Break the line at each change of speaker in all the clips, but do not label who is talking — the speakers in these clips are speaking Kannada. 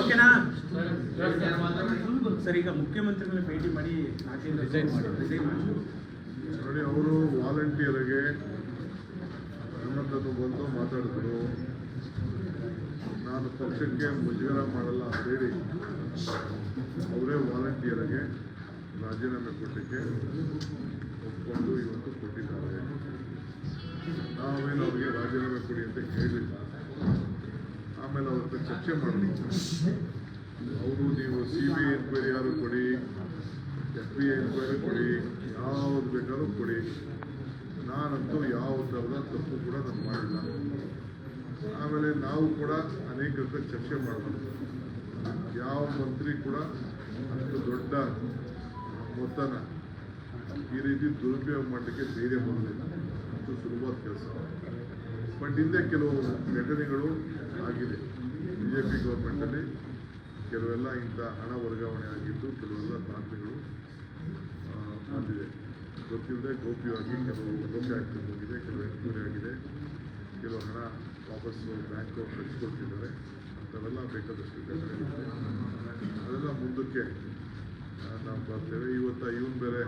ಓಕೆನಾ? ಸರ್, ಈಗ ಮುಖ್ಯಮಂತ್ರಿಗಳನ್ನ ಭೇಟಿ ಮಾಡಿ
ನೋಡಿ, ಅವರು ವಾಲಂಟಿಯರ್ಗೆ ನನ್ನ ಹತ್ರ ಬಂದು ಮಾತಾಡಿದ್ರು. ನಾನು ಪಕ್ಷಕ್ಕೆ ಮುಜುಗರ ಮಾಡಲ್ಲ ಅಂತೇಳಿ ಅವರೇ ವಾಲಂಟಿಯರ್ಗೆ ರಾಜೀನಾಮೆ ಕೊಟ್ಟಕ್ಕೆ ಒಪ್ಪಿಕೊಂಡು ಇವತ್ತು ಕೊಟ್ಟಿದ್ದಾರೆ. ನಾವೇನು ಅವರಿಗೆ ರಾಜೀನಾಮೆ ಕೊಡಿ ಅಂತ ಹೇಳಿಲ್ಲ. ಆಮೇಲೆ ಅವ್ರ ಹತ್ರ ಚರ್ಚೆ ಮಾಡಿ ಅವರು ನೀವು ಸಿ ಬಿ ಐ ಎನ್ಕ್ವೈರಿ ಯಾರು ಕೊಡಿ ಎಫ್ ಬಿ ಐ ಎನ್ಕ್ವೈರಿ ಕೊಡಿ, ಯಾವ್ದು ಬೇಕಾದ್ರೂ ಕೊಡಿ. ನಾನಂತೂ ಯಾವ ಥರದ ತಪ್ಪು ಕೂಡ ನಾನು ಮಾಡಿಲ್ಲ. ಆಮೇಲೆ ನಾವು ಕೂಡ ಅನೇಕ ಹತ್ರ ಚರ್ಚೆ ಮಾಡಬಾರ್ದು ಯಾವ ಮಂತ್ರಿ ಕೂಡ ಅಷ್ಟು ದೊಡ್ಡ ಮೊತ್ತನ ಈ ರೀತಿ ದುರುಪಯೋಗ ಮಾಡಲಿಕ್ಕೆ ಧೈರ್ಯ ಬರೋದಿಲ್ಲ ಅಷ್ಟು ಸುಲಭದ ಕೆಲಸ. ಬಟ್ ಹಿಂದೆ ಕೆಲವು ಘಟನೆಗಳು ಆಗಿದೆ. ಬಿ ಜೆ ಪಿ ಗೌರ್ಮೆಂಟಲ್ಲಿ ಕೆಲವೆಲ್ಲ ಇಂಥ ಹಣ ವರ್ಗಾವಣೆ ಆಗಿದ್ದು ಕೆಲವೆಲ್ಲ ದಾಖಲೆಗಳು ಬಂದಿದೆ. ಗೊತ್ತಿಲ್ಲದೆ ಗೋಪ್ಯವಾಗಿ ಕೆಲವು ಲೋಕಾಯುಕ್ತಕ್ಕೆ ಹೋಗಿದೆ, ಕೆಲವು ಎನ್ಕ್ವೈರಿ ಆಗಿದೆ. ಕೆಲವು ಹಣ ವಾಪಸ್ಸು ಬ್ಯಾಂಕ್ ಅವ್ರು ಕಳಿಸ್ಕೊಡ್ತಿದ್ದಾರೆ. ಅಂಥವೆಲ್ಲ ಬೇಕಾದಷ್ಟು ಅದೆಲ್ಲ ಮುಂದಕ್ಕೆ ನಾವು ಬರ್ತೇವೆ. ಇವತ್ತು ಇವನ್ ಬೇರೆ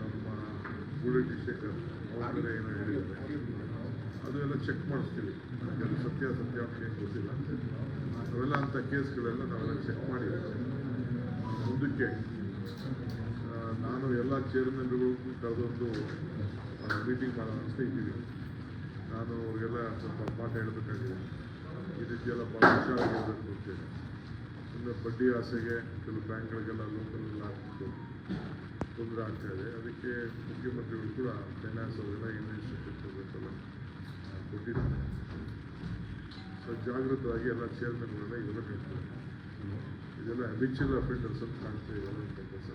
ನಮ್ಮ ಗುಡಿ ಶೇಖರ್ ಬೇರೆ ಏನೋ ಹೇಳಿದ್ದಾರೆ ಅದು ಎಲ್ಲ ಚೆಕ್ ಮಾಡಿಸ್ತೀವಿ. ನಮ್ಗೆ ಸತ್ಯ ಸತ್ಯಾಂಶ ಏನು ಗೊತ್ತಿಲ್ಲ. ಅವೆಲ್ಲ ಅಂಥ ಕೇಸ್ಗಳೆಲ್ಲ ನಾವೆಲ್ಲ ಚೆಕ್ ಮಾಡಿ ಮುಂದಕ್ಕೆ ನಾನು ಎಲ್ಲ ಚೇರ್ಮನ್ಗಳು ಕರೆದೊಂದು ಮೀಟಿಂಗ್ ಮಾಡೋಣ ಅಂತ ಇದ್ದೀವಿ. ನಾನು ಅವ್ರಿಗೆಲ್ಲ ಸ್ವಲ್ಪ ಪಾಠ ಹೇಳಬೇಕಾಗಿದೆ. ಈ ರೀತಿಯೆಲ್ಲ ಭಾಳ ಹುಷಾರಾಗಿರ್ಬೇಕು ಅಂತೇಳಿ ಅಂದರೆ ಬಡ್ಡಿ ಆಸೆಗೆ ಕೆಲವು ಬ್ಯಾಂಕ್ಗಳಿಗೆಲ್ಲ ಲೋನ್ಗಳೆಲ್ಲ ಹಾಕ್ಬಿಟ್ಟು. ತೊಂದರೆ ಆಗ್ತಾ ಇದೆ ಅದಕ್ಕೆ ಮುಖ್ಯಮಂತ್ರಿಗಳು ಕೂಡ ಫೈನಾನ್ಸ್ ಅವರೆಲ್ಲ ಇನ್ವೆಸ್ಟ್ ಕೊಡಬೇಕಲ್ಲ ಕೊಟ್ಟಿದ್ದಾರೆ. ಸೊ ಜಾಗೃತವಾಗಿ ಎಲ್ಲ ಚೇರ್ಮನ್ಗಳೆಲ್ಲ ಇದೆಲ್ಲ ಹೇಳ್ತಾರೆ ಇದೆಲ್ಲ ಹ್ಯಾಬಿಚುವಲ್ ಅಫೆಂಡರ್ಸ್ ಅಂತ ಕಾಣ್ತಾ ಇದ್ದಾರೆ ಕೆಲಸ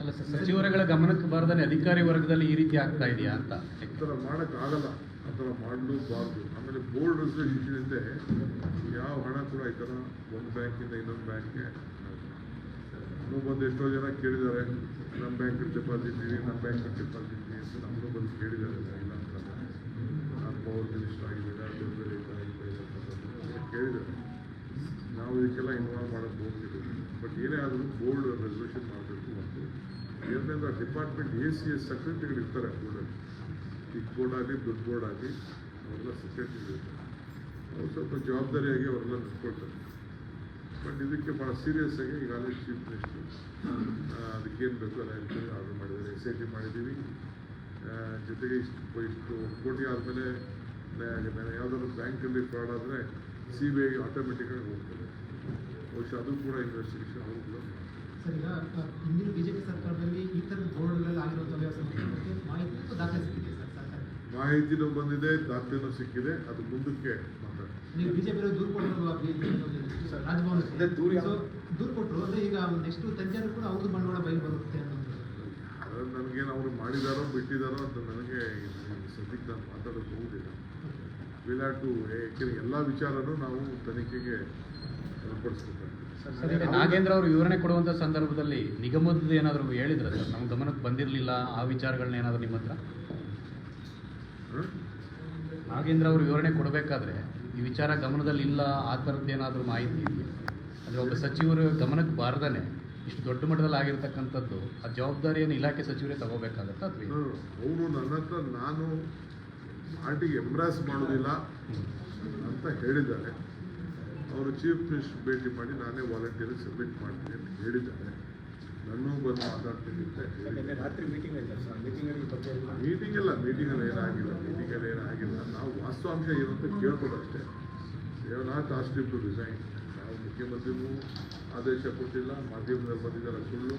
ಅಲ್ಲ ಸರ್ ಸಚಿವರುಗಳ ಗಮನಕ್ಕೆ ಬಾರದೇ ಅಧಿಕಾರಿ ವರ್ಗದಲ್ಲಿ ಈ ರೀತಿ ಆಗ್ತಾ ಇದೆಯಾ ಅಂತ?
ಆ ಥರ ಮಾಡೋಕ್ಕಾಗಲ್ಲ ಆ ಥರ ಮಾಡಲೂಬಾರ್ದು. ಆಮೇಲೆ ಬೋರ್ಡ್ ರೆಸಲ್ಯೂಷನ್ ಇದೆ ಯಾವ ಹಣ ಕೂಡ ಈ ಥರ ಒಂದು ಬ್ಯಾಂಕಿಂದ ಇನ್ನೊಂದು ಬ್ಯಾಂಕ್ಗೆ ಇನ್ನೂ ಬಂದು ಎಷ್ಟೋ ಜನ ಕೇಳಿದ್ದಾರೆ ನಮ್ಮ ಬ್ಯಾಂಕ್ ಡೆಪಾಸಿಟ್ ಇದೆ ನಮ್ಮ ಬ್ಯಾಂಕ್ ಡೆಪಾಸಿಟ್ ಇದೆ ಅಂತ ನಮಗೂ ಬಂದು ಕೇಳಿದ್ದಾರೆ ಇಲ್ಲ ಅಂತ ನಾನು ಪವರ್ ಮಿನಿಸ್ಟರ್ ಆಗಿದ್ದೀರಾ ಬೇರೆ ಅಂತ ಕೇಳಿದ್ದಾರೆ. ನಾವು ಇದಕ್ಕೆಲ್ಲ ಇನ್ವಾಲ್ವ್ ಮಾಡೋಕ್ಕೆ ಹೋಗ್ತಿದ್ದೀವಿ. ಬಟ್ ಏನೇ ಆದರೂ ಬೋರ್ಡ್ ರೆಸಲ್ಯೂಷನ್ ಮಾಡಬೇಕು ಮತ್ತು. ಎರಡನೇದು ಡಿಪಾರ್ಟ್ಮೆಂಟ್ ಎ ಸಿ ಎಸ್ ಸೆಕ್ರೆಟರಿಗಳು ಇರ್ತಾರೆ ಬೋರ್ಡಲ್ಲಿ ಚಿಕ್ಕ ಬೋರ್ಡ್ ಆಗಲಿ ದೊಡ್ಡ ಬೋರ್ಡ್ ಆಗಲಿ ಅವರೆಲ್ಲ ಸೆಕ್ರೆಟರಿಗಳು ಇರ್ತಾರೆ. ಅವ್ರು ಸ್ವಲ್ಪ ಜವಾಬ್ದಾರಿಯಾಗಿ ಅವರೆಲ್ಲ ನಿಂತ್ಕೊಳ್ತಾರೆ ಬಟ್ ಇದಕ್ಕೆ ಭಾಳ ಸೀರಿಯಸ್ ಆಗಿ ಈಗಾಗಲೇ ಚೀಫ್ ಮಿನಿಸ್ಟರ್ ಅದಕ್ಕೇನು ಬೇಕು ಅಲ್ಲ ಹೇಳ್ತೀವಿ ಆರ್ಡರ್ ಮಾಡಿದ್ದಾರೆ ಎಸ್ ಐ ಟಿ ಮಾಡಿದ್ದೀವಿ. ಜೊತೆಗೆ ಇಷ್ಟು ಇಷ್ಟು ಕೋಟಿ ಆದಮೇಲೆ ಯಾವುದಾದ್ರು ಬ್ಯಾಂಕಲ್ಲಿ ಫ್ರಾಡ್ ಆದರೆ ಸಿ ಬಿ ಐ ಆಟೋಮೆಟಿಕ್ಕಾಗಿ ಹೋಗ್ತದೆ. ಬಹುಶಃ ಅದು ಕೂಡ ಇನ್ವೆಸ್ಟಿಗೇಷನ್
ಅಹ್, ಹಿಂದಿನ ಬಿಜೆಪಿ ಸರ್ಕಾರದಲ್ಲಿ ಈ ಥರದ ಬೋರ್ಡ್ಗಳಲ್ಲಿ ಮಾಹಿತಿ
ಮಾಹಿತಿನೂ ಬಂದಿದೆ ದಾಖಲೆನೂ ಸಿಕ್ಕಿದೆ. ಅದು ಮುಂದಕ್ಕೆ
ನೀವು ಬಿಜೆಪಿ ದೂರು ಕೊಟ್ಟರು ರಾಜಭವನ
ದೂರು ಯಾವ-
ದೂರು ಕೊಟ್ಟರು ಅಂದ್ರೆ ಈಗ ನೆಕ್ಸ್ಟ್ ತಜ್ಞರು ಕೂಡ ಅವ್ರದ್ದು ಬಂಡವಾಳ ಬಯಲು ಬರುತ್ತೆ ಅನ್ನೋದು
ನನಗೇನು ಅವರು ಮಾಡಿದಾರೋ ಬಿಟ್ಟಿದಾರೋ ಅಂತ ನನಗೆ ಸದ್ಯಕ್ಕೆ ನಾನು ಮಾತಾಡೋದು ಹೋಗುದಿಲ್ಲ ಟು ಯಾಕೆಂದರೆ ಎಲ್ಲ ವಿಚಾರನೂ ನಾವು ತನಿಖೆಗೆ ಕೊಡಿಸ್ಬೇಕು
ಸರ್ ನಾಗೇಂದ್ರ ಅವರು ವಿವರಣೆ ಕೊಡುವಂಥ ಸಂದರ್ಭದಲ್ಲಿ ನಿಗಮದ ಏನಾದರೂ ಹೇಳಿದ್ರ ಸರ್? ನಮ್ಮ ಗಮನಕ್ಕೆ ಬಂದಿರಲಿಲ್ಲ ಆ ವಿಚಾರಗಳನ್ನ ಏನಾದರೂ ನಿಮ್ಮ ಹತ್ರ? ನಾಗೇಂದ್ರ ಅವರು ವಿವರಣೆ ಕೊಡಬೇಕಾದ್ರೆ ಈ ವಿಚಾರ ಗಮನದಲ್ಲಿ ಇಲ್ಲ ಆ ಥರದ್ದು ಏನಾದರೂ ಮಾಹಿತಿ ಇದೆಯಾ? ಅಂದರೆ ಒಬ್ಬ ಸಚಿವರು ಗಮನಕ್ಕೆ ಬಾರ್ದೇ ಇಷ್ಟು ದೊಡ್ಡ ಮಟ್ಟದಲ್ಲಿ ಆಗಿರ್ತಕ್ಕಂಥದ್ದು, ಆ ಜವಾಬ್ದಾರಿಯನ್ನು ಇಲಾಖೆ ಸಚಿವರೇ ತಗೋಬೇಕಾಗತ್ತಾ ಅಥವಾ
ಅವರು ನನ್ನ ಹತ್ರ ನಾನು ಪಾರ್ಟಿಗೆ ಎಂಬ್ರಾಸ್ ಮಾಡೋದಿಲ್ಲ ಅಂತ ಹೇಳಿದ್ದಾರೆ. ಅವರು ಚೀಫ್ ಮಿನಿಸ್ಟರ್ ಭೇಟಿ ಮಾಡಿ ನಾನೇ ವಾಲಂಟಿಯರ್ ಸಬ್ಮಿಟ್ ಮಾಡ್ತೀನಿ ಅಂತ ಹೇಳಿದ್ದಾರೆ. ನನ್ನೂ ಬಂದು ಮಾತಾಡ್ತೀನಿ ಅಂತ
ಮೀಟಿಂಗ್ ಅಲ್ಲಿ ಸರ್ ಮೀಟಿಂಗಲ್ಲಿ
ಏನಾಗಿಲ್ಲ ಮೀಟಿಂಗಲ್ಲಿ ಏನಾಗಿಲ್ಲ. ನಾವು ವಾಸ್ತವಾಂಶ ಏನಂತ ಅಷ್ಟೇ ನಾಟ್ ಆಸ್ಟ್ ಟು ರಿಸೈನ್ ನಾವು ಮುಖ್ಯಮಂತ್ರಿಗೂ ಆದೇಶ ಕೊಟ್ಟಿಲ್ಲ ಮಾಧ್ಯಮದಲ್ಲಿ ಬಂದಿದ್ದಾರೆ ಸುಳ್ಳು.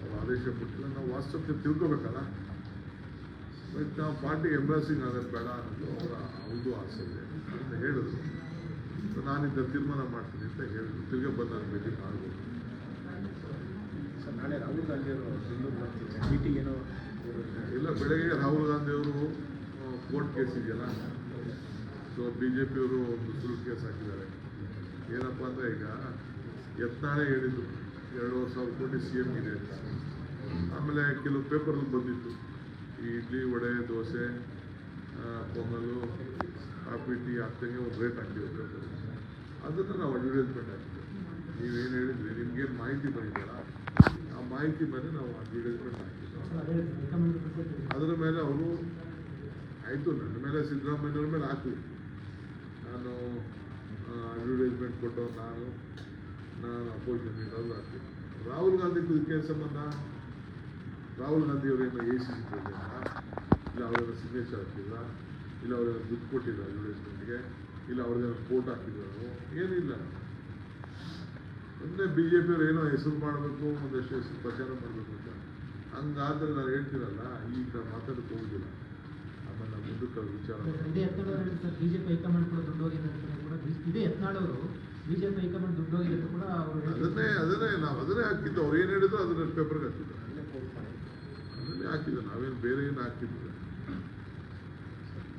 ಅವ್ರು ಆದೇಶ ಕೊಟ್ಟಿಲ್ಲ ನಾವು ವಾಸ್ತವಕ್ಕೆ ತಿಳ್ಕೊಬೇಕಲ್ಲ? ಬಟ್ ನಾವು ಪಾರ್ಟಿ ಎಂಬ್ರಾಸಿಂಗ್ ಆಗೋದು ಬೇಡ ಅನ್ನೋದು ಅವರ ಅವ್ರದ್ದು ಆಸೆ ಇದೆ ಅಂತ ಹೇಳಿದ್ರು. ನಾನಿದ್ದ ತೀರ್ಮಾನ ಮಾಡ್ತೀನಿ ಅಂತ ಹೇಳಿದ್ರು. ತಿರ್ಗಿ ಬಂದು ನಾನು ಮೀಟಿಂಗ್ ಆಗ್ಬೋದು.
ರಾಹುಲ್ ಗಾಂಧಿ ಅವರು ಬೆಂಗಳೂರು ಮೀಟಿಂಗ್ ಏನೋ
ಇಲ್ಲ, ಬೆಳಗ್ಗೆ ರಾಹುಲ್ ಗಾಂಧಿ ಅವರು ಕೋರ್ಟ್ ಕೇಸ್ ಇದೆಯಲ್ಲ? ಸೊ ಬಿ ಜೆ ಪಿಯವರು ಸುಳ್ಳು ಕೇಸ್ ಹಾಕಿದ್ದಾರೆ. ಏನಪ್ಪ ಅಂದರೆ ಈಗ ಯತ್ನಾಳೆ ಹೇಳಿದ್ರು ಎರಡೂವರೆ ಸಾವಿರ ಕೋಟಿ ಸಿ ಎಂ ಇದೆ. ಅಂತ ಆಮೇಲೆ ಕೆಲವು ಪೇಪರ್ಗಳು ಬಂದಿತ್ತು. ಈ ಇಡ್ಲಿ, ವಡೆ, ದೋಸೆ ಪೊಂಗಲು ಕಾಫಿ, ಟೀ ಹಾಕ್ದಂಗೆ ಒಂದು ರೇಟ್ ಹಾಕಿರ್ಬೇಕು ಅದನ್ನು ನಾವು ಅಡ್ವರ್ಟೈಸ್ಮೆಂಟ್ ಹಾಕಿದ್ವಿ. ನೀವೇನು ಹೇಳಿದ್ರಿ? ನಿಮ್ಗೇನು ಮಾಹಿತಿ ಬಂದಿದ್ದಲ್ಲ ಮಾಹಿತಿ ಮೇಲೆ ನಾವು ಅಡ್ವರ್ಟೈಸ್ಮೆಂಟ್
ಕೊಟ್ಟಿದ್ದೀವಿ.
ಅದರ ಮೇಲೆ ಅವರು ಆಯಿತು ನನ್ನ ಮೇಲೆ ಸಿದ್ದರಾಮಯ್ಯವ್ರ ಮೇಲೆ ಹಾಕಿ. ನಾನು ಅಡ್ವರ್ಟೈಸ್ಮೆಂಟ್ ಕೊಟ್ಟು ನಾನು ನಾನು ಅಪೋಸಿಷನ್ ಲೀಡರ್ ಹಾಕ್ತೀನಿ ರಾಹುಲ್ ಗಾಂಧಿಗೂ ಇದಕ್ಕೆ ಸಂಬಂಧ? ರಾಹುಲ್ ಗಾಂಧಿ ಅವರೇನು ಎ ಸಿ ಸಿ ಇಲ್ಲ ಅವರೇನೋ ಸಿಗ್ನೇಚರ್ ಹಾಕಿಲ್ಲ ಇಲ್ಲ ಅವರೇನೋ ದುಡ್ಡು ಕೊಟ್ಟಿಲ್ಲ ಅಡ್ವರ್ಟೈಸ್ಮೆಂಟ್ಗೆ ಇಲ್ಲ ಅವ್ರದ್ದೇನೋ ಕೋಟ್ ಹಾಕಿದ್ರು? ಏನಿಲ್ಲ ಒಂದೇ ಬಿ ಜೆ ಪಿಯವ್ರು ಏನೋ ಹೆಸರು ಮಾಡಬೇಕು ಒಂದಷ್ಟು ಹೆಸರು ಪ್ರಚಾರ ಮಾಡಬೇಕು ಅಂತ. ಹಂಗಾದ್ರೆ ನಾನು ಹೇಳ್ತೀರಲ್ಲ ಈಗ ಮಾತಾಡಕ್ಕೆ ಹೋಗುದಿಲ್ಲ. ಆಮೇಲೆ ನಾವು ಮುಂದಕ್ಕೆ ವಿಚಾರ
ಇದೇ ಯತ್ನಾಳ್ ಅವರು ಹೇಳಿದ್ರು ಸರ್ ಬಿಜೆಪಿ ಹೈಕಮಾಂಡ್ ಕೂಡ ದುಡ್ಡು ಹೋಗಿದೆ ಅಂತ ಕೂಡ ಬಿ- ಇದೇ ಯತ್ನಾಳ್ ಅವರು ಬಿಜೆಪಿ ಹೈಕಮಾಂಡ್ ದುಡ್ಡು ಹೋಗಿದೆ ಅಂತ ಕೂಡ ಅವರು
ಅದನ್ನೇ ಅದನ್ನೇ ನಾವು ಅದನ್ನೇ ಹಾಕಿದ್ದು ಅವ್ರು ಏನು ಹೇಳಿದ್ರು ಅದನ್ನ ಪೇಪರ್ಗೆ ಹಾಕಿದ್ದು ಅದನ್ನೇ ಹಾಕಿದ್ದು ನಾವೇನು ಬೇರೆ ಏನು ಹಾಕಿದ್ದಿಲ್ಲ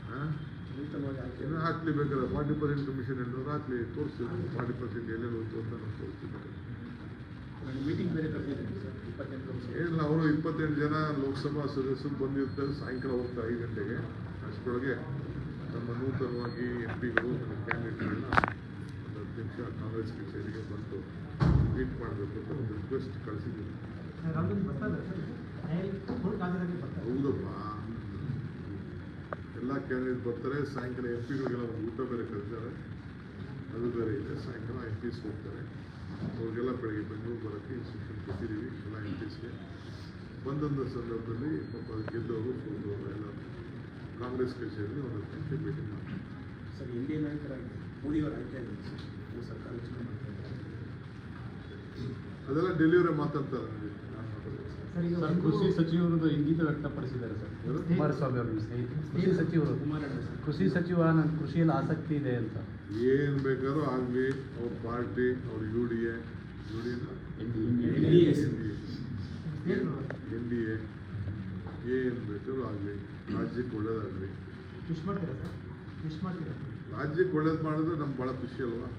ಹಾಂ?
ನೂತನವಾಗಿ
ಇನ್ನು ಹಾಕ್ಲಿ ಬೇಕಾದ್ರೆ ಫಾರ್ಟಿ ಪರ್ಸೆಂಟ್ ಕಮಿಷನ್ ಎಲ್ಲರೂ ಹಾಕ್ಲಿ ತೋರಿಸ್ತೀವಿ ಫಾರ್ಟಿ ಪರ್ಸೆಂಟ್ ಎಲ್ಲೆಲ್ಲಿ ಹೋಯ್ತು ಅಂತ ನಾವು ತೋರಿಸ್ತೀವಿ
ಮೀಟಿಂಗ್ ಬೇರೆ
ಏನಿಲ್ಲ ಅವರು ಇಪ್ಪತ್ತೆಂಟು ಜನ ಲೋಕಸಭಾ ಸದಸ್ಯರು ಬಂದಿರ್ತಾರೆ ಸಾಯಂಕಾಲ ಹೋಗ್ತಾರೆ ಐದು ಗಂಟೆಗೆ. ಅಷ್ಟರೊಳಗೆ ನಮ್ಮ ನೂತನವಾಗಿ ಎಂ ಪಿಗಳು ಕ್ಯಾಂಡಿಡೇಟ್ಗಳನ್ನ ಒಂದು ಹತ್ತು ನಿಮಿಷ ಕಾಂಗ್ರೆಸ್ ಕಚೇರಿಗೆ ಬಂದು ಮೀಟ್ ಮಾಡಬೇಕು ಅಂತ ಒಂದು ರಿಕ್ವೆಸ್ಟ್ ಕಳಿಸಿದ್ದೀನಿ
ರಾಹುಲ್ ಗಾಂಧಿ ಬರ್ತಾ ಇದ್ದಾರೆ ಸರ್ ನ್ಯಾಯಾಲಯಕ್ಕೆ ಕೋರ್ಟ್ ಹಾಜರಾಗಿ ಬರ್ತಾರೆ
ಹೌದಪ್ಪ ಎಲ್ಲ ಕ್ಯಾಂಡಿಡೇಟ್ ಬರ್ತಾರೆ. ಸಾಯಂಕಾಲ ಎಂ ಪಿಗಳಿಗೆಲ್ಲ ಒಂದು ಊಟ ಬೇರೆ ಕರೀತಾರೆ ಅದು ಬೇರೆ ಇದೆ. ಸಾಯಂಕಾಲ ಎಂ ಪಿಸ್ ಹೋಗ್ತಾರೆ. ಅವ್ರಿಗೆಲ್ಲ ಬೆಳಗ್ಗೆ ಬೆಂಗಳೂರು ಬರೋಕ್ಕೆ ಇನ್ಸ್ಟ್ರಕ್ಷನ್ ಕೊಟ್ಟಿದ್ದೀವಿ. ಎಲ್ಲ ಎಂ ಪಿಸ್ಗೆ ಬಂದಂಥ ಸಂದರ್ಭದಲ್ಲಿ ಪಾಪ ಗೆದ್ದವರು ಸೋತವರು ಎಲ್ಲ ಕಾಂಗ್ರೆಸ್ ಕಚೇರಿಯಲ್ಲಿ ಒಂದು ಹತ್ತು ಗಂಟೆ ಭೇಟಿ ಮಾಡ್ತಾರೆ.
ಸರ್ ಇಂಡಿಯನ್ ಡಿ ಎ ನಾಯಕರಾಗಿ ಮೋದಿಯವರ ಆಯ್ಕೆ ಸರ್ಕಾರ
ಅದೆಲ್ಲ ಡೆಲಿವರಿ ಮಾತಾಡ್ತಾರೆ
ಸರ್
ಕೃಷಿ ಸಚಿವರದ್ದು ಇಂಗಿತ ವ್ಯಕ್ತಪಡಿಸಿದ್ದಾರೆ ಸರ್.
ಯಾರು?
ಕುಮಾರಸ್ವಾಮಿ ಅವರು ಸ್ನೇಹಿತರು ಕೃಷಿ ಸಚಿವರು.
ಕುಮಾರಣ್ಣ ಸರ್.
ಕೃಷಿ ಸಚಿವ ನನ್ನ ಕೃಷಿಯಲ್ಲಿ ಆಸಕ್ತಿ ಇದೆ ಅಂತ.
ಏನು ಬೇಕಾದ್ರೂ ಆಗಲಿ ಅವ್ರ ಪಾರ್ಟಿ ಅವ್ರ U D A. U D N D A. ಏನು ಬೇಕಾದ್ರೂ ಆಗಲಿ ರಾಜ್ಯಕ್ಕೆ ಒಳ್ಳೇದಾಗಲಿ.
ವಿಶ್ ಮಾಡ್ತೀರಾ ಸರ್? ವಿಶ್ ಮಾಡ್ತೀರಾ?
ರಾಜ್ಯಕ್ಕೆ ಒಳ್ಳೇದು ಮಾಡಿದ್ರೆ ನಮ್ಗೆ ಭಾಳ ಖುಷಿ ಅಲ್ವಾ?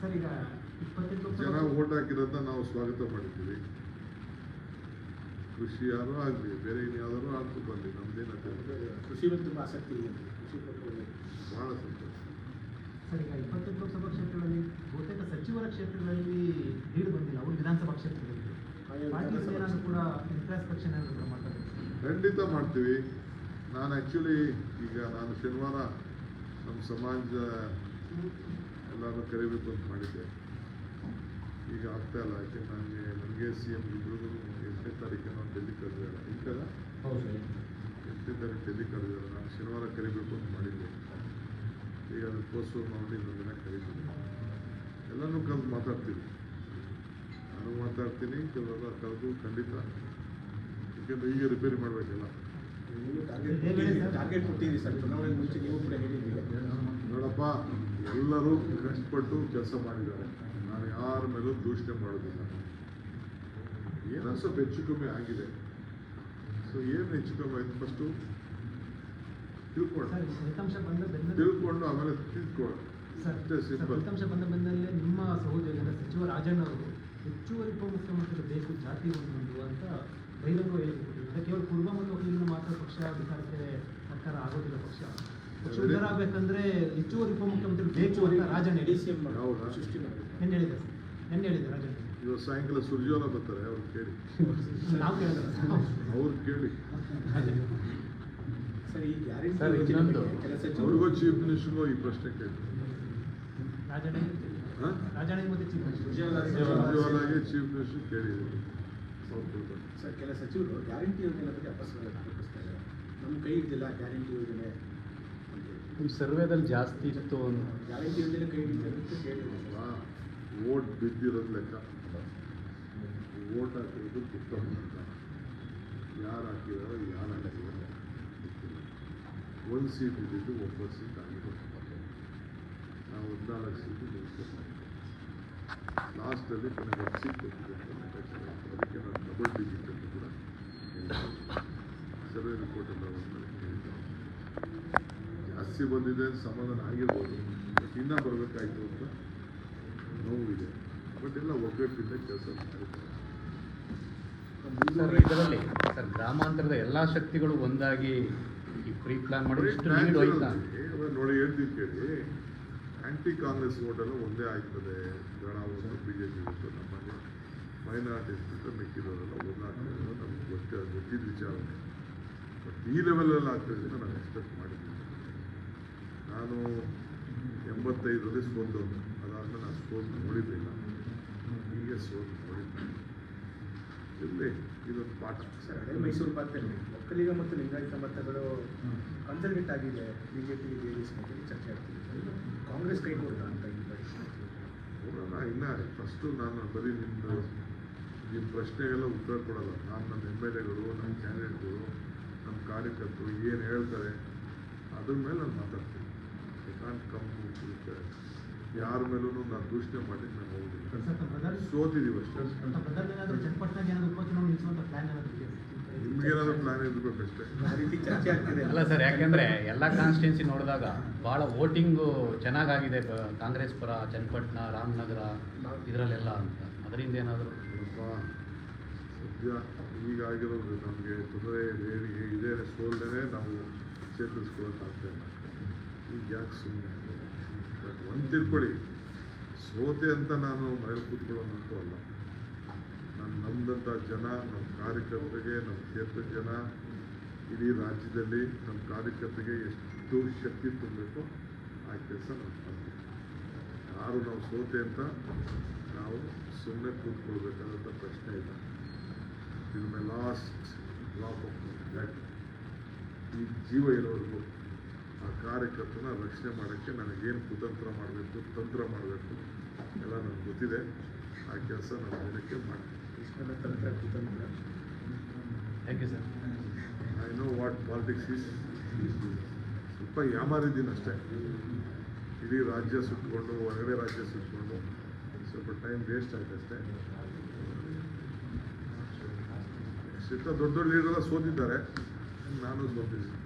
ಸರ್ ಈಗ
ಜನ ಓಟ್ ಹಾಕಿರೋದನ್ನ ನಾವು ಸ್ವಾಗತ ಮಾಡಿದ್ದೀವಿ. ಕೃಷಿ ಯಾರು ಆಗಲಿ ಬೇರೆ ಇನ್ಯಾವ್ದಾರು ಆಗ್ತು ಬರಲಿ ನಮ್ದೇನಂತ
ಕೃಷಿ ಬಗ್ಗೆ ತುಂಬ ಆಸಕ್ತಿ ಇದೆ ಕೃಷಿ
ಭಾಳ ಸಂತೋಷ.
ಸರ್ ಈಗ ಇಪ್ಪತ್ತೆಂಟು ಲೋಕಸಭಾ ಕ್ಷೇತ್ರಗಳಲ್ಲಿ ಬಹುತೇಕ ಸಚಿವರ ಕ್ಷೇತ್ರಗಳಲ್ಲಿ ಲೀಡ್ ಬಂದಿಲ್ಲ ಅವರು ವಿಧಾನಸಭಾ ಕ್ಷೇತ್ರದಲ್ಲಿ. ಕೂಡ ಇಂಟ್ರಾಸ್ಪೆಕ್ಷನ್ ಏನಾದ್ರು ಕೂಡ ಮಾಡ್ತಾರೆ?
ಖಂಡಿತ ಮಾಡ್ತೀವಿ. ನಾನು ಆ್ಯಕ್ಚುಲಿ ಈಗ ನಾನು ಶನಿವಾರ ನಮ್ಮ ಸಮಾಜ ಎಲ್ಲರೂ ಕರಿಬೇಕು ಅಂತ ಮಾಡಿದ್ದೆ. ಈಗ ಆಗ್ತಾ ಇಲ್ಲ ಯಾಕೆ? ನನಗೆ ನನಗೆ ಸಿ ಎಂ ಇಬ್ಬರಿಗೂ ಎಂಟನೇ ತಾರೀಕಿನ ನಾನು ಡೆಲ್ಲಿ ಕರೆದಿದ್ದಾರೆ. ಹೌದು. ಎಂಟನೇ ತಾರೀಕು ಡೆಲ್ಲಿ ಕರೆದಿದ್ದಾರೆ. ನಾನು ಶನಿವಾರ ಕರಿಬೇಕು ಅಂತ ಮಾಡಿದ್ದೆ. ಈಗ ಅದು ಪೋಸ್ಟ್ಪೋನ್ ಮಾಡಿ ಇನ್ನೊಂದು ದಿನ ಕರೀತೀನಿ. ಎಲ್ಲನೂ ಕಲ್ತು ಮಾತಾಡ್ತೀವಿ ನಾನು ಮಾತಾಡ್ತೀನಿ ಕೆಲವೆಲ್ಲ ಕರೆದು ಖಂಡಿತ. ಯಾಕೆಂದ್ರೆ ಈಗ ರಿಪೇರಿ ಮಾಡಬೇಕಲ್ಲ.
ಸರ್.
ನೋಡಪ್ಪ ಎಲ್ಲರೂ ಕಷ್ಟಪಟ್ಟು ಕೆಲಸ ಮಾಡಿದ್ದಾರೆ. ನಾನು ಯಾರ ಮೇಲೂ ದೂಷಣೆ ಮಾಡೋದಿಲ್ಲ. ಏನೋ ಸ್ವಲ್ಪ ಹೆಚ್ಚು ಕಮ್ಮಿ ಆಗಿದೆ. ಸೊ ಏನು ಹೆಚ್ಚು ಕಮ್ಮಿ ಆಯ್ತು ಫಸ್ಟು ತಿಳ್ಕೊಂಡು
ಸರ್ ಫಲಿತಾಂಶ ಬಂದ ಬೆನ್ನಲ್ಲೇ
ತಿಳ್ಕೊಂಡು ಆಮೇಲೆ ತಿಳ್ಕೊಳ್ಳೋಣ
ಸರ್
ಅಷ್ಟೇ ಸಿಂಪಲ್
ಫಲಿತಾಂಶ ಬಂದ ಬೆನ್ನಲ್ಲೇ ನಿಮ್ಮ ಸಹೋದರಿ ಅಂದರೆ ಸಚಿವ ರಾಜಣ್ಣ ಅವರು ಹೆಚ್ಚುವರಿ ಉಪಮುಖ್ಯಮಂತ್ರಿ ಬೇಕು ಜಾತಿ ಒಂದು ಅಂತ ಬಹಿರಂಗ ಹೇಳಿಕೆ ಕೊಟ್ಟಿದ್ದಾರೆ. ಕೇವಲ ಕುರುಬ ಮತ್ತು ಒಕ್ಕಲಿಗರನ್ನ ಮಾತ್ರ ಪಕ್ಷ ಅಧಿಕಾರಕ್ಕೆ ಸರ್ಕಾರ ಆಗೋದಿಲ್ಲ ಪಕ್ಷ. ಆಗ್ಬೇಕಂದ್ರೆ ಹೆಚ್ಚುವರಿ ಉಪಮುಖ್ಯಮಂತ್ರಿ ಬೇಕು ಅಂತ ರಾಜಣ್ಣ
ಡಿ ಸಿ ಎಂ
ಏನು ಹೇಳಿದೆ ಸರ್. ಏನು ಹೇಳಿದೆ ರಾಜಣ್ಣ
ಇವತ್ತು ಸಾಯಂಕಾಲ ಸುರ್ಜೋನ ಬರ್ತಾರೆ ಅವ್ರು ಕೇಳಿ.
ನಾವು ಕೇಳಿದ್ರೆ
ಅವ್ರು ಕೇಳಿ. ಅವ್ರಿಗೂ ಚೀಫ್ ಮಿನಿಸ್ಟರ್ಗೂ ಈ ಪ್ರಶ್ನೆ ಕೇಳಿ. ಸುರ್ಜೇವಾಲಾಗೆ ಚೀಫ್ ಮಿನಿಸ್ಟರ್. ಕೇಳಿದ್ರು.
ಸರ್. ಕೆಲ ಸಚಿವರು ಗ್ಯಾರಂಟಿ ಯೋಜನೆ ಬಗ್ಗೆ ವ್ಯಕ್ತಪಡಿಸ್ತಾರೆ ನಮ್ಮ ಕೈ ಇದ್ದಿಲ್ಲ ಗ್ಯಾರಂಟಿ ಯೋಜನೆ.
ನಿಮ್ಮ ಸರ್ವೇದಲ್ಲಿ ಜಾಸ್ತಿ ಇತ್ತು
ಗ್ಯಾರಂಟಿ ಯೋಜನೆ ಕೈ ಹಿಡಿದಿಲ್ಲ ಅಂತ ಕೇಳಿದ್ರು.
ಅಲ್ವಾ ಓಟ್ ಬಿದ್ದಿರೋದು ಲೆಕ್ಕ. ಓಟ್ ಹಾಕಿರೋದು ಅಂತ ಯಾರು ಹಾಕಿದಾರೋ ಯಾರು ಹಾಕಿದಾರೋ ಒಂದು ಸೀಟ್ ಇದ್ದಿದ್ದು ಒಂಬತ್ತು. ಸೀಟ್ ಆಗಿರೋದು ನಾವು ಹದಿನಾಲ್ಕು ಸೀಟು ನಿಲ್ಲಿಸ್ಬೇಕು ಲಾಸ್ಟಲ್ಲಿ ನನಗೆ ಒಂದು ಸೀಟ್ ಕೊಟ್ಟಿದೆ. ಅದಕ್ಕೆ ನಾನು ಡಬಲ್ ಡಿಜಿಟ್ ಅಂತ ಕೂಡ ಸರ್ವೆ ರಿಪೋರ್ಟ್ ಎಲ್ಲ ಬಂದ್ಮೇಲೆ ಹೇಳಿದ್ದೆ. ಜಾಸ್ತಿ ಬಂದಿದೆ ಸಮಾಧಾನ ಆಗಿರ್ಬೋದು. ಬಟ್ ಇನ್ನೂ ಬರಬೇಕಾಯ್ತು ಅಂತ ನೋವಿದೆ ಬಟ್ ಎಲ್ಲ ಒಗ್ಗಟ್ಟಿಂದ ಕೆಲಸ ಮಾಡಿದ್ದಾರೆ
ಸರ್ ಇದರಲ್ಲಿ ಸರ್ ಗ್ರಾಮಾಂತರದ ಎಲ್ಲ ಶಕ್ತಿಗಳು ಒಂದಾಗಿ ಈ ಪ್ರೀ ಪ್ಲಾನ್ ಮಾಡಿ
ನೋಡಿ ಹೇಳ್ತೀನಿ ಕೇಳಿ. ಆಂಟಿ ಕಾಂಗ್ರೆಸ್ ಓಟ್ ಎಲ್ಲ ಒಂದೇ ಆಗ್ತದೆ. ಗಣ ಒಂದು ಬಿ ಜೆ ಪಿ ಓಟು ನಮ್ಮಲ್ಲಿ ಮೈನಾರಿಟೀಸ್ ಬಿಟ್ಟು ಮಿಕ್ಕಿದವರೆಲ್ಲ ಒಂದಾಗ್ತದೆ ನಮ್ಗೆ ಗೊತ್ತೇ ಗೊತ್ತಿದ್ದ ವಿಚಾರ. ಬಟ್ ಈ ಲೆವೆಲಲ್ಲಿ ಆಗ್ತದೆ ನಾನು ಎಕ್ಸ್ಪೆಕ್ಟ್ ಮಾಡಿದ್ದೀನಿ. ನಾನು ಎಂಬತ್ತೈದರಲ್ಲಿ ನಾನು ಸೋಲು ನೋಡಿರಲಿಲ್ಲ ಹೀಗೆ ಸೋಲು ನೋಡಿದ್ದೆ ಇಲ್ಲಿ ಇದೊಂದು ಪಾಠ.
ಸರ್ ಅದೇ ಮೈಸೂರು ಪಾತ್ರದಲ್ಲಿ ಒಕ್ಕಲಿಗ ಮತ್ತು ಲಿಂಗಾಯತ ಮತಗಳು ಕನ್ಸಲ್ಟೇಟ್ ಆಗಿದೆ. ಬಿ ಜೆ ಡಿ ಎಸ್ ಬಗ್ಗೆ ಚರ್ಚೆ ಆಗ್ತಿದೆ. ಕಾಂಗ್ರೆಸ್ ಕೈ ಕೊಡ್ತಾ ಅಂತ ಈ ಪ್ರಶ್ನೆ
ನೋಡೋಣ ಇಲ್ಲ ಫಸ್ಟು ನಾನು ಬರೀ ನಿಮ್ಮದು ನಿಮ್ಮ ಪ್ರಶ್ನೆಗೆಲ್ಲ ಉತ್ತರ ಕೊಡಲ್ಲ. ನಾನು ನಮ್ಮ ಎಂ ಎಲ್ ಎಗಳು ನಮ್ಮ ಕ್ಯಾಂಡಿಡೇಟ್ಗಳು ನಮ್ಮ ಕಾರ್ಯಕರ್ತರು ಏನು ಹೇಳ್ತಾರೆ ಅದ್ರ ಮೇಲೆ ನಾನು ಮಾತಾಡ್ತೀನಿ. ಐ ಕಾಂಟ್ ಕಮ್ ಯಾರ ಮೇಲೂ ನಾನು ದೂಷಣೆ ಮಾಡಲಿಕ್ಕೆ ನಾನು ಹೋಗುದಿಲ್ಲ ಸೋತಿದ್ದೀವಿ ಅಷ್ಟೇ? ನಿಮ್ಗೇನಾದ್ರು ಪ್ಲಾನ್ ಇರ್ಬೇಕಷ್ಟೇ
ಆ ರೀತಿ ಚರ್ಚೆ ಆಗ್ತಿದೆ.
ಅಲ್ಲ ಸರ್ ಯಾಕೆಂದ್ರೆ ಎಲ್ಲ ಕಾನ್ಸ್ಟಿಟ್ಯೂನ್ಸಿ ನೋಡಿದಾಗ ಭಾಳ ವೋಟಿಂಗು ಚೆನ್ನಾಗಾಗಿದೆ ಕಾಂಗ್ರೆಸ್ ಪರ ಚನ್ನಪಟ್ಟಣ ರಾಮನಗರ ಇದರಲ್ಲೆಲ್ಲ ಅಂತ. ಅದರಿಂದ ಏನಾದರೂ?
ಸದ್ಯ ಈಗಾಗಿರೋದು ನಮಗೆ ತೊಂದರೆ ಏನಿಗೆ ಇದೇ ಸೋಲ್ದೇ ನಾವು ಚೇತರಿಸ್ಕೊಳ್ಳೋಕ್ಕಾಗ್ತಾ ಇಲ್ಲ. ಈಗ ಯಾಕೆ ಸುಮ್ಮನೆ ಬಟ್ ಒಂದು ತಿಳ್ಕೊಳ್ಳಿ ಸೋತೆ ಅಂತ ನಾನು ಮನೇಲಿ ಕೂತ್ಕೊಳ್ಳೋದಂತೂ ಅಲ್ಲ. ನಾನು ನಮ್ದಂಥ ಜನ ನಮ್ಮ ಕಾರ್ಯಕರ್ತರಿಗೆ ನಮ್ಮ ಕ್ಷೇತ್ರದ ಜನ, ಇಡೀ ರಾಜ್ಯದಲ್ಲಿ ನಮ್ಮ ಕಾರ್ಯಕರ್ತರಿಗೆ ಎಷ್ಟು ಶಕ್ತಿ ತುಂಬಬೇಕು ಆ ಕೆಲಸ ನಾವು ಮಾಡ್ತೀವಿ ಯಾರು ನಾವು ಸೋತೆ ಅಂತ ನಾವು ಸುಮ್ಮನೆ ಕೂತ್ಕೊಳ್ಬೇಕಾದಂಥ ಪ್ರಶ್ನೆ ಇಲ್ಲ. ಇದು ಮೈ ಲಾಸ್ಟ್ ಲಾಕ್ ಆಫ್ ಈ ಜೀವ ಇರೋವರೆಗೂ ಆ ಕಾರ್ಯಕರ್ತನ ರಕ್ಷಣೆ ಮಾಡೋಕ್ಕೆ ನನಗೇನು ಕುತಂತ್ರ ಮಾಡಬೇಕು ತಂತ್ರ ಮಾಡಬೇಕು ಎಲ್ಲ ನನಗೆ ಗೊತ್ತಿದೆ. ಆ ಕೆಲಸ ನಾನು ದಿನಕ್ಕೆ ಮಾಡ್ತೀನಿ.
ತಂತ್ರ ಕುತಂತ್ರ.
Thank you sir
I know what politics is ಸ್ವಲ್ಪ ಯಾಮಾರಿದ್ದೀನಿ ಅಷ್ಟೇ. ಇಡೀ ರಾಜ್ಯ ಸುಟ್ಕೊಂಡು ಹೊರಗಡೆ ರಾಜ್ಯ ಸುಟ್ಕೊಂಡು ಸ್ವಲ್ಪ ಟೈಮ್ ವೇಸ್ಟ್ ಆಯ್ತು ಅಷ್ಟೇ. ಸಿಕ್ಕ ದೊಡ್ಡ ದೊಡ್ಡ ಲೀಡರ್ ಸೋತಿದ್ದಾರೆ. ನಾನು ಸೋತಿದ್ದೀನಿ.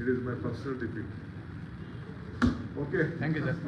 It is my personal defeat. Okay.
Thank you, sir.